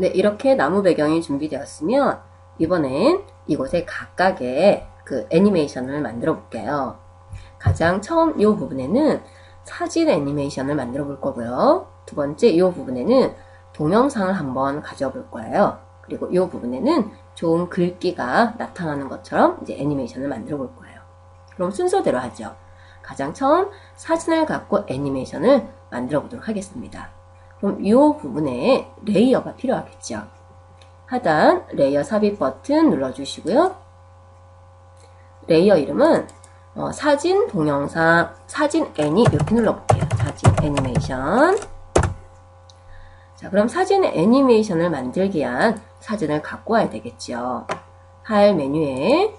네, 이렇게 나무 배경이 준비되었으면 이번엔 이곳에 각각의 그 애니메이션을 만들어 볼게요. 가장 처음 이 부분에는 사진 애니메이션을 만들어 볼 거고요. 두 번째 이 부분에는 동영상을 한번 가져와 볼 거예요. 그리고 이 부분에는 좋은 글귀가 나타나는 것처럼 이제 애니메이션을 만들어 볼 거예요. 그럼 순서대로 하죠. 가장 처음 사진을 갖고 애니메이션을 만들어 보도록 하겠습니다. 그럼 이 부분에 레이어가 필요하겠죠. 하단 레이어 삽입 버튼 눌러주시고요. 레이어 이름은 어, 사진, 동영상, 사진 애니 이렇게 눌러볼게요. 사진 애니메이션. 자, 그럼 사진 애니메이션을 만들기 위한 사진을 갖고 와야 되겠죠. 파일 메뉴에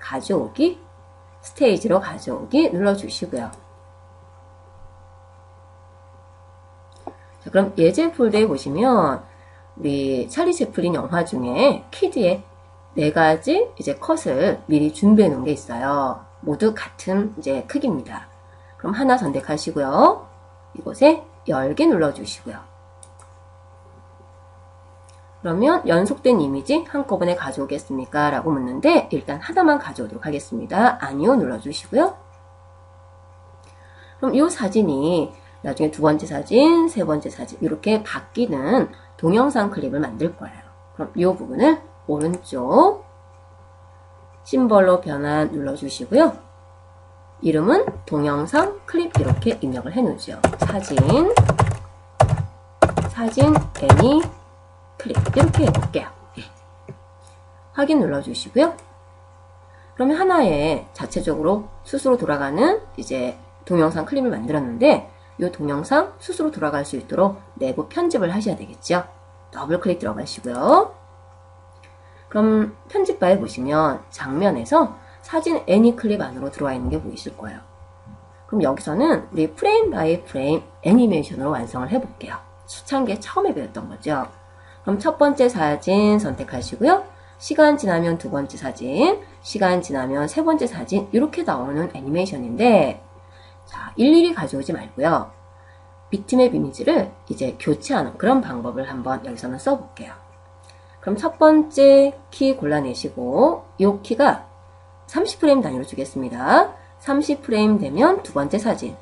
가져오기, 스테이지로 가져오기 눌러주시고요. 자, 그럼 예제 폴더에 보시면 우리 찰리 채플린 영화 중에 키드의 네 가지 이제 컷을 미리 준비해 놓은 게 있어요. 모두 같은 이제 크기입니다. 그럼 하나 선택하시고요. 이곳에 열기 눌러주시고요. 그러면 연속된 이미지 한꺼번에 가져오겠습니까? 라고 묻는데 일단 하나만 가져오도록 하겠습니다. 아니요 눌러주시고요. 그럼 이 사진이 나중에 두 번째 사진, 세 번째 사진 이렇게 바뀌는 동영상 클립을 만들 거예요. 그럼 이 부분을 오른쪽 심벌로 변환 눌러주시고요. 이름은 동영상 클립 이렇게 입력을 해놓죠. 사진, 사진, 애니, 클릭 이렇게 해볼게요. 네. 확인 눌러주시고요. 그러면 하나의 자체적으로 스스로 돌아가는 이제 동영상 클립을 만들었는데 이 동영상 스스로 돌아갈 수 있도록 내부 편집을 하셔야 되겠죠. 더블 클릭 들어가시고요. 그럼 편집 바에 보시면 장면에서 사진 애니 클립 안으로 들어와 있는 게 보이실 거예요. 그럼 여기서는 우리 프레임 바이 프레임 애니메이션으로 완성을 해볼게요. 수창계 처음에 배웠던 거죠. 그럼 첫 번째 사진 선택하시고요. 시간 지나면 두 번째 사진, 시간 지나면 세 번째 사진 이렇게 나오는 애니메이션인데 자, 일일이 가져오지 말고요. 비트맵 이미지를 이제 교체하는 그런 방법을 한번 여기서는 써볼게요. 그럼 첫 번째 키 골라내시고 이 키가 30프레임 단위로 주겠습니다. 30프레임 되면 두 번째 사진,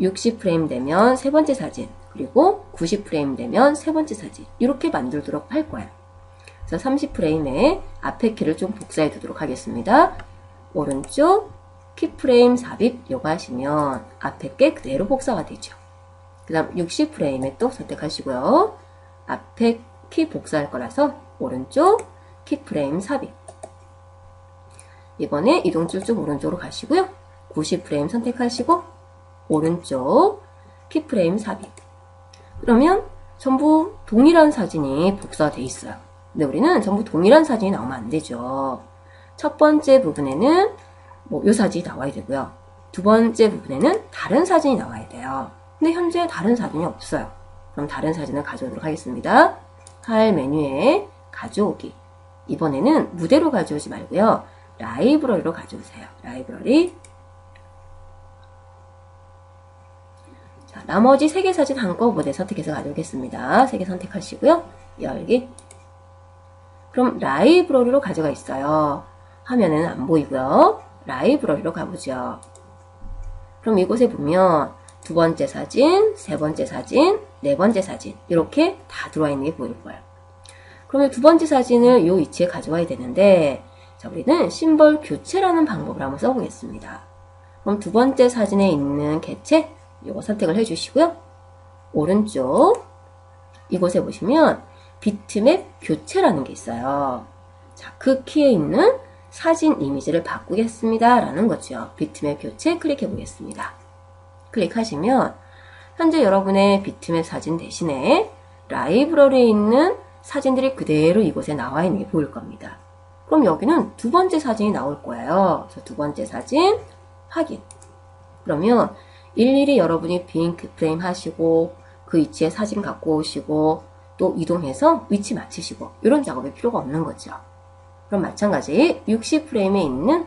60프레임 되면 세 번째 사진, 그리고 90프레임 되면 세 번째 사진 이렇게 만들도록 할 거예요. 그래서 30프레임에 앞에 키를 좀 복사해 두도록 하겠습니다. 오른쪽 키프레임 삽입 요거 하시면 앞에 게 그대로 복사가 되죠. 그 다음 60프레임에 또 선택하시고요. 앞에 키 복사할 거라서 오른쪽 키프레임 삽입 이번에 이동 쭉쭉 오른쪽으로 가시고요. 90프레임 선택하시고 오른쪽 키프레임 삽입 그러면 전부 동일한 사진이 복사되어 있어요. 근데 우리는 전부 동일한 사진이 나오면 안 되죠. 첫 번째 부분에는 뭐이 사진이 나와야 되고요. 두 번째 부분에는 다른 사진이 나와야 돼요. 근데 현재 다른 사진이 없어요. 그럼 다른 사진을 가져오도록 하겠습니다. 파일 메뉴에 가져오기. 이번에는 무대로 가져오지 말고요. 라이브러리로 가져오세요. 라이브러리. 자, 나머지 세개 사진 한꺼번에 선택해서 가져오겠습니다. 세개 선택하시고요. 열기. 그럼 라이브러리로 가져가 있어요. 화면에는 안 보이고요. 라이브러리로 가보죠. 그럼 이곳에 보면 두 번째 사진, 세 번째 사진, 네 번째 사진 이렇게 다 들어와 있는 게 보일 거예요. 그러면 두 번째 사진을 이 위치에 가져와야 되는데 자, 우리는 심벌 교체라는 방법을 한번 써보겠습니다. 그럼 두 번째 사진에 있는 개체 이거 선택을 해주시고요. 오른쪽 이곳에 보시면 비트맵 교체라는 게 있어요. 자, 그 키에 있는 사진 이미지를 바꾸겠습니다. 라는 거죠. 비트맵 교체 클릭해 보겠습니다. 클릭하시면 현재 여러분의 비트맵 사진 대신에 라이브러리에 있는 사진들이 그대로 이곳에 나와 있는 게 보일 겁니다. 그럼 여기는 두 번째 사진이 나올 거예요. 그래서 두 번째 사진 확인. 그러면 일일이 여러분이 빙크 프레임 하시고 그 위치에 사진 갖고 오시고 또 이동해서 위치 맞추시고 이런 작업이 필요가 없는 거죠. 그럼 마찬가지 60프레임에 있는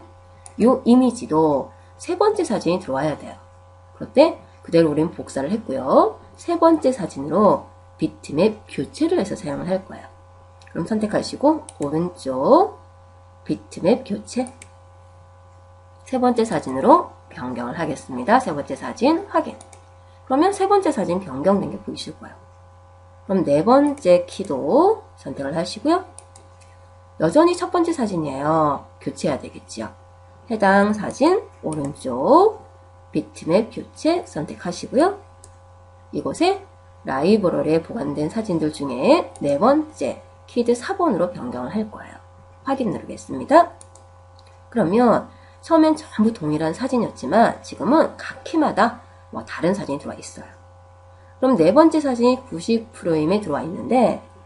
이 이미지도 세 번째 사진이 들어와야 돼요. 그럴 때 그대로 우리는 복사를 했고요. 세 번째 사진으로 비트맵 교체를 해서 사용을 할 거예요. 그럼 선택하시고 오른쪽 비트맵 교체 세 번째 사진으로 변경을 하겠습니다. 세 번째 사진 확인 그러면 세 번째 사진 변경된 게 보이실 거예요. 그럼 네 번째 키도 선택을 하시고요. 여전히 첫 번째 사진이에요. 교체해야 되겠죠. 해당 사진 오른쪽 비트맵 교체 선택하시고요. 이곳에 라이브러리에 보관된 사진들 중에 네 번째 키드 4번으로 변경을 할 거예요. 확인 누르겠습니다. 그러면 처음엔 전부 동일한 사진이었지만 지금은 각 키마다 뭐 다른 사진이 들어와 있어요. 그럼 네 번째 사진이 90프레임에 들어와 있는데 자,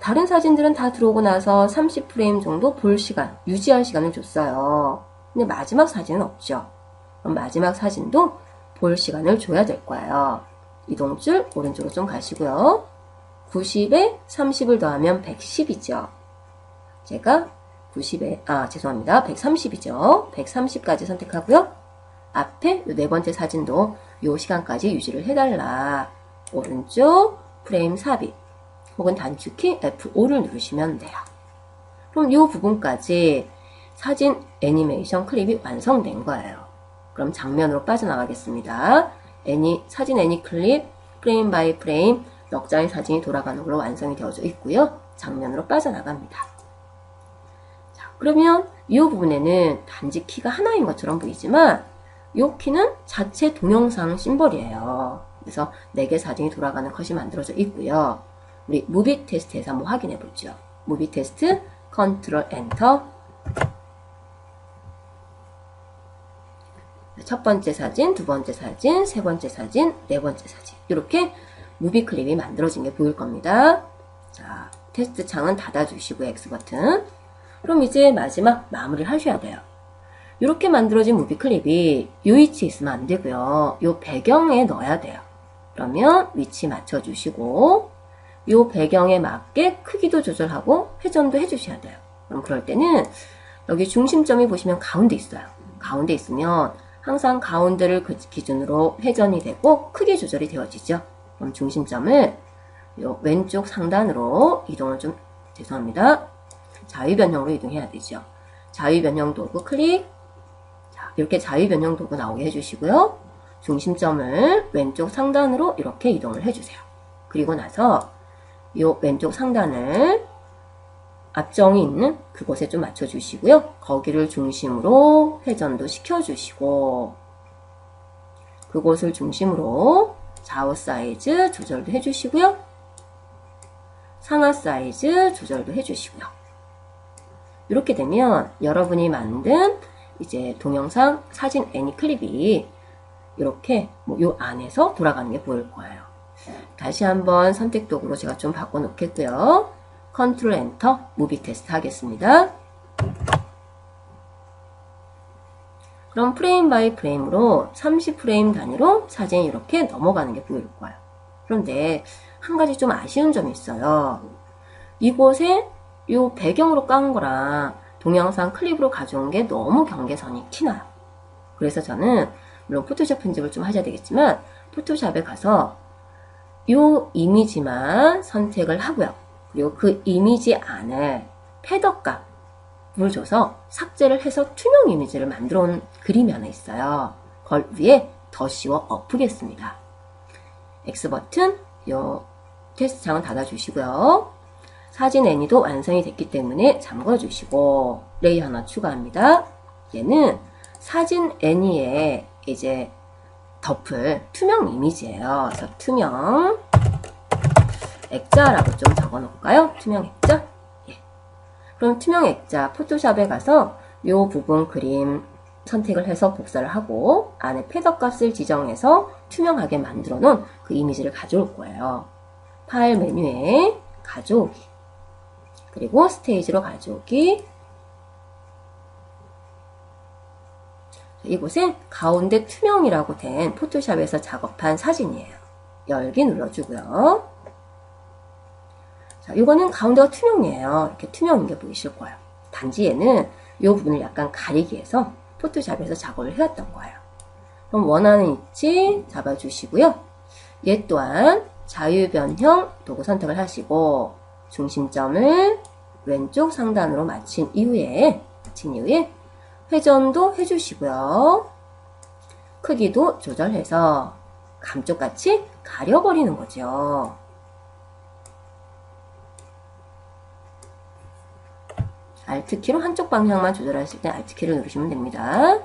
다른 사진들은 다 들어오고 나서 30프레임 정도 볼 시간, 유지할 시간을 줬어요. 근데 마지막 사진은 없죠. 마지막 사진도 볼 시간을 줘야 될 거예요. 이동줄 오른쪽으로 좀 가시고요. 90에 30을 더하면 110이죠. 제가 90에, 아, 죄송합니다. 130이죠. 130까지 선택하고요. 앞에 네 번째 사진도 이 시간까지 유지를 해달라. 오른쪽 프레임 삽입 혹은 단축키 F5를 누르시면 돼요. 그럼 이 부분까지 사진 애니메이션 클립이 완성된 거예요. 그럼 장면으로 빠져나가겠습니다. 애니, 사진 애니 클립 프레임 바이 프레임 넉 장의 사진이 돌아가는 걸로 완성이 되어져 있고요. 장면으로 빠져나갑니다. 자, 그러면 이 부분에는 단지 키가 하나인 것처럼 보이지만 이 키는 자체 동영상 심벌이에요. 그래서 4개 사진이 돌아가는 컷이 만들어져 있고요. 우리 무비 테스트에서 한번 확인해 보죠. 무비 테스트 컨트롤 엔터 첫 번째 사진, 두 번째 사진, 세 번째 사진, 네 번째 사진 이렇게 무비 클립이 만들어진 게 보일 겁니다. 자, 테스트 창은 닫아주시고 X 버튼 그럼 이제 마지막 마무리를 하셔야 돼요. 이렇게 만들어진 무비 클립이 이 위치에 있으면 안 되고요. 이 배경에 넣어야 돼요. 그러면 위치 맞춰주시고 이 배경에 맞게 크기도 조절하고 회전도 해주셔야 돼요. 그럼 그럴 때는 여기 중심점이 보시면 가운데 있어요. 가운데 있으면 항상 가운데를 그 기준으로 회전이 되고 크기 조절이 되어지죠. 그럼 중심점을 요 왼쪽 상단으로 이동을 좀 죄송합니다. 자유 변형으로 이동해야 되죠. 자유 변형 도구 클릭. 자, 이렇게 자유 변형 도구 나오게 해주시고요. 중심점을 왼쪽 상단으로 이렇게 이동을 해주세요. 그리고 나서 이 왼쪽 상단을 앞정이 있는 그곳에 좀 맞춰주시고요. 거기를 중심으로 회전도 시켜주시고 그곳을 중심으로 좌우 사이즈 조절도 해주시고요. 상하 사이즈 조절도 해주시고요. 이렇게 되면 여러분이 만든 이제 동영상 사진 애니 클립이 이렇게 뭐 요 안에서 돌아가는 게 보일 거예요. 다시 한번 선택 도구로 제가 좀 바꿔 놓겠고요. 컨트롤 엔터 무비 테스트 하겠습니다. 그럼 프레임 바이 프레임으로 30프레임 단위로 사진이 이렇게 넘어가는 게 보일 거예요. 그런데 한 가지 좀 아쉬운 점이 있어요. 이곳에 이 배경으로 깐 거랑 동영상 클립으로 가져온 게 너무 경계선이 티나요. 그래서 저는 물론 포토샵 편집을 좀 하셔야 되겠지만 포토샵에 가서 이 이미지만 선택을 하고요. 그리고 그 이미지 안에 패더 값을 줘서 삭제를 해서 투명 이미지를 만들어 온 그림이 하나 있어요. 그걸 위에 더 씌워 엎으겠습니다. X 버튼, 요 테스트 창은 닫아주시고요. 사진 애니도 완성이 됐기 때문에 잠궈주시고 레이어 하나 추가합니다. 얘는 사진 애니에 이제 덮을 투명 이미지예요. 그래서 투명 액자라고 좀 적어 놓을까요? 투명 액자? 예. 그럼 투명 액자 포토샵에 가서 이 부분 그림 선택을 해서 복사를 하고 안에 패더 값을 지정해서 투명하게 만들어 놓은 그 이미지를 가져올 거예요. 파일 메뉴에 가져오기 그리고 스테이지로 가져오기 이곳에 가운데 투명이라고 된 포토샵에서 작업한 사진이에요. 열기 눌러주고요. 자, 이거는 가운데가 투명이에요. 이렇게 투명인 게 보이실 거예요. 단지 얘는 이 부분을 약간 가리기 위해서 포토샵에서 작업을 해왔던 거예요. 그럼 원하는 위치 잡아주시고요. 얘 또한 자유변형 도구 선택을 하시고 중심점을 왼쪽 상단으로 맞춘 이후에 마친 이후에 회전도 해주시고요. 크기도 조절해서 감쪽같이 가려버리는 거죠. Alt키로 한쪽 방향만 조절하실 때 Alt키를 누르시면 됩니다.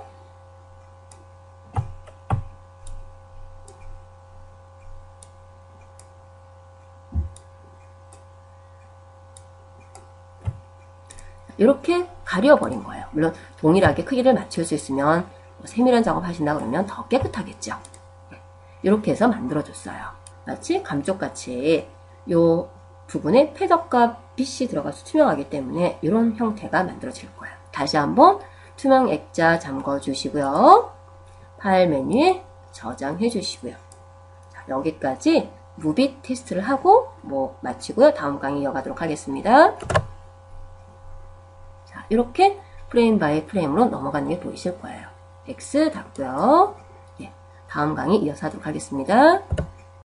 이렇게 가려버린 거예요. 물론 동일하게 크기를 맞출 수 있으면 뭐 세밀한 작업 하신다 그러면 더 깨끗하겠죠. 이렇게 해서 만들어줬어요. 마치 감쪽같이 요 부분에 패덕과 빛이 들어가서 투명하기 때문에 이런 형태가 만들어질 거예요. 다시 한번 투명 액자 잠궈 주시고요. 파일 메뉴에 저장해 주시고요. 자, 여기까지 무빗 테스트를 하고 뭐 마치고요. 다음 강의 이어가도록 하겠습니다. 자, 이렇게 프레임 바이 프레임으로 넘어가는 게 보이실 거예요. X 닫고요. 예, 다음 강의 이어서 하도록 하겠습니다.